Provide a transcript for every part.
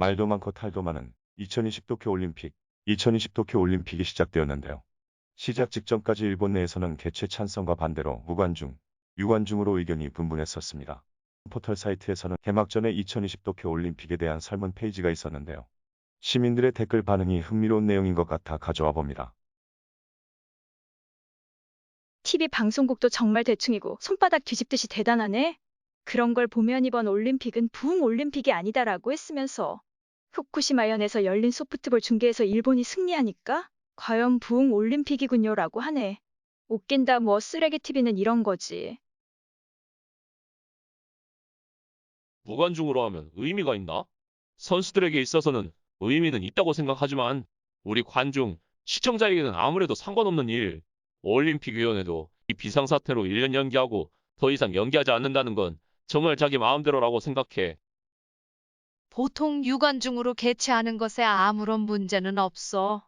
말도 많고 탈도 많은 2020 도쿄 올림픽, 2020 도쿄 올림픽이 시작되었는데요. 시작 직전까지 일본 내에서는 개최 찬성과 반대로 무관중, 유관중으로 의견이 분분했었습니다. 포털 사이트에서는 개막 전에 2020 도쿄 올림픽에 대한 설문 페이지가 있었는데요. 시민들의 댓글 반응이 흥미로운 내용인 것 같아 가져와 봅니다. TV 방송국도 정말 대충이고 손바닥 뒤집듯이 대단하네. 그런 걸 보면 이번 올림픽은 부흥 올림픽이 아니다라고 했으면서 후쿠시마현에서 열린 소프트볼 중계에서 일본이 승리하니까 과연 부흥 올림픽이군요라고 하네. 웃긴다 뭐 쓰레기 TV는 이런 거지. 무관중으로 하면 의미가 있나? 선수들에게 있어서는 의미는 있다고 생각하지만 우리 관중, 시청자에게는 아무래도 상관없는 일. 올림픽위원회도 이 비상사태로 1년 연기하고 더 이상 연기하지 않는다는 건 정말 자기 마음대로라고 생각해. 보통 유관중으로 개최하는 것에 아무런 문제는 없어.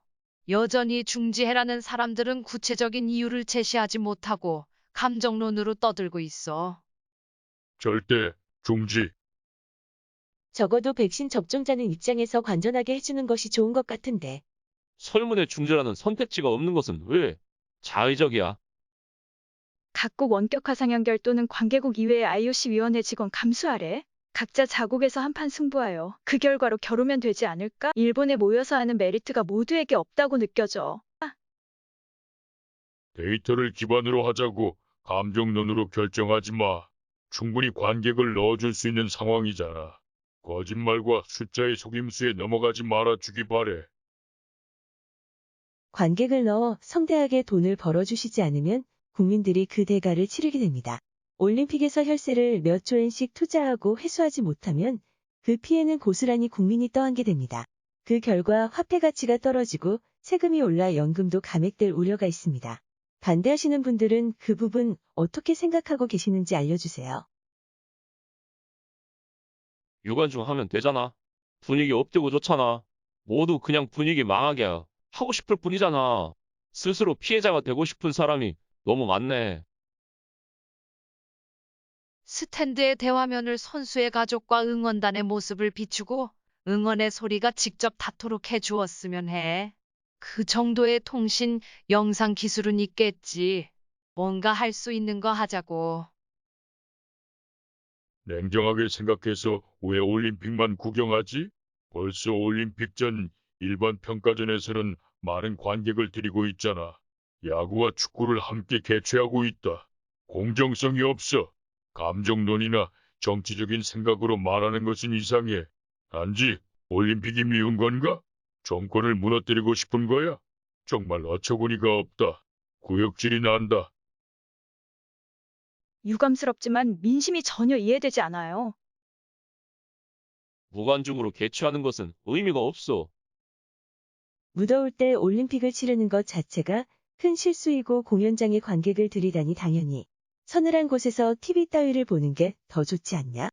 여전히 중지해라는 사람들은 구체적인 이유를 제시하지 못하고 감정론으로 떠들고 있어. 절대 중지. 적어도 백신 접종자는 입장에서 관전하게 해주는 것이 좋은 것 같은데. 설문의 중재라는 선택지가 없는 것은 왜? 자의적이야. 각국 원격화 상 연결 또는 관계국 이외의 IOC 위원회 직원 감수하래. 각자 자국에서 한판 승부하여 그 결과로 겨루면 되지 않을까? 일본에 모여서 하는 메리트가 모두에게 없다고 느껴져. 데이터를 기반으로 하자고 감정론으로 결정하지 마. 충분히 관객을 넣어줄 수 있는 상황이잖아. 거짓말과 숫자의 속임수에 넘어가지 말아주기 바래. 관객을 넣어 성대하게 돈을 벌어주시지 않으면 국민들이 그 대가를 치르게 됩니다. 올림픽에서 혈세를 몇 조엔씩 투자하고 회수하지 못하면 그 피해는 고스란히 국민이 떠안게 됩니다. 그 결과 화폐 가치가 떨어지고 세금이 올라 연금도 감액될 우려가 있습니다. 반대하시는 분들은 그 부분 어떻게 생각하고 계시는지 알려주세요. 유관중 하면 되잖아. 분위기 업되고 좋잖아. 모두 그냥 분위기 망하게 하고 싶을 뿐이잖아. 스스로 피해자가 되고 싶은 사람이 너무 많네. 스탠드의 대화면을 선수의 가족과 응원단의 모습을 비추고 응원의 소리가 직접 닿도록 해 주었으면 해. 그 정도의 통신, 영상 기술은 있겠지. 뭔가 할 수 있는 거 하자고. 냉정하게 생각해서 왜 올림픽만 구경하지? 벌써 올림픽 전 일반 평가전에서는 많은 관객을 들이고 있잖아. 야구와 축구를 함께 개최하고 있다. 공정성이 없어. 감정론이나 정치적인 생각으로 말하는 것은 이상해. 단지 올림픽이 미운 건가? 정권을 무너뜨리고 싶은 거야? 정말 어처구니가 없다. 구역질이 난다. 유감스럽지만 민심이 전혀 이해되지 않아요. 무관중으로 개최하는 것은 의미가 없어. 무더울 때 올림픽을 치르는 것 자체가 큰 실수이고 공연장에 관객을 들이다니 당연히 서늘한 곳에서 TV 따위를 보는 게 더 좋지 않냐?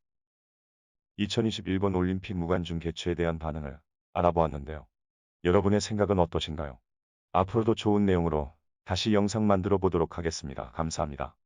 2020 일본 올림픽 무관중 개최에 대한 반응을 알아보았는데요. 여러분의 생각은 어떠신가요? 앞으로도 좋은 내용으로 다시 영상 만들어 보도록 하겠습니다. 감사합니다.